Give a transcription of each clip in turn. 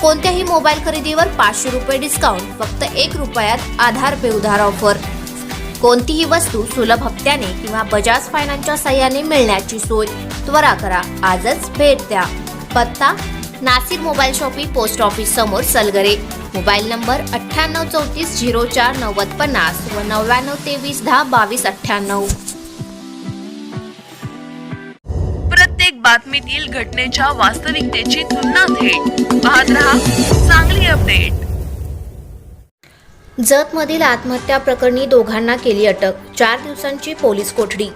कोणत्याही मोबाईल खरेदीवर पाचशे रुपये डिस्काउंट फक्त एक रुपयात आधार पे उधार ऑफर कोणतीही वस्तू सुलभ हप्त्याने किंवा बजाज फायनान्सच्या सहाय्याने मिळण्याची सोय त्वरा करा. आजच भेट द्या. पत्ता Nashik mobile shoppe post office समोर सलगरे. मोबाईल नंबर अठ्ठ्याण्णव चौतीस झिरो चार नव्वद पन्नास व नव्याण्णव तेवीस दहा बावीस अठ्ठ्याण्णव. बातमीतील घटनेच्या वास्तविकतेची तुलना थेट. पाहत रहा चांगली अपडेट. जतमधील आत्महत्या प्रकरणी दोघांना केली अटक चार दिवसांची पोलीस कोठडी.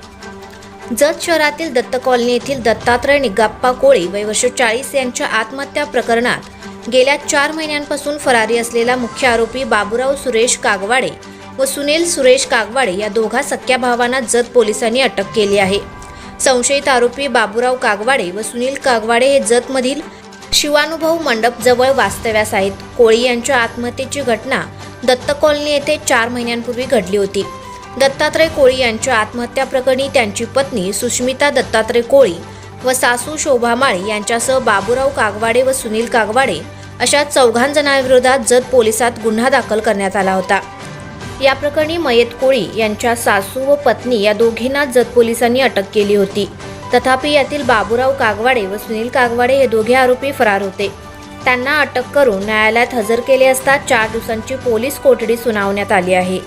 जत शहरातील दत्त कॉलनी येथील दत्तात्रय निगाप्पा कोळी वय वर्ष चाळीस यांच्या आत्महत्या प्रकरणात गेल्या चार महिन्यांपासून फरारी असलेला मुख्य आरोपी बाबूराव सुरेश कागवाडे व सुनील सुरेश कागवाडे या दोघा सख्या भावांना जत पोलिसांनी अटक केली आहे. संशयित आरोपी बाबूराव कागवाडे व सुनील कागवाडे हे जतमधील शिवानुभव मंडप जवळ वास्तव्यास आहेत. कोळी यांच्या आत्महत्येची घटना दत्त कॉलनी येथे चार महिन्यांपूर्वी घडली होती. दत्तात्रय कोळी यांच्या आत्महत्या प्रकरणी त्यांची पत्नी सुष्मिता दत्तात्रय कोळी व सासू शोभा माळी यांच्यासह बाबूराव कागवाडे व सुनील कागवाडे अशा चौघांजणांविरोधात जत पोलिसात गुन्हा दाखल करण्यात आला होता. या प्रकरणी मयत कोळी यांच्या सासू व पत्नी या दोघींना जत पोलिसांनी अटक केली होती. तथापि यातील बाबूराव कागवाडे व सुनील कागवाडे हे दोघे आरोपी फरार होते. त्यांना अटक करून न्यायालयात हजर केले असता चार दिवसांची पोलीस कोठडी सुनावण्यात आली आहे.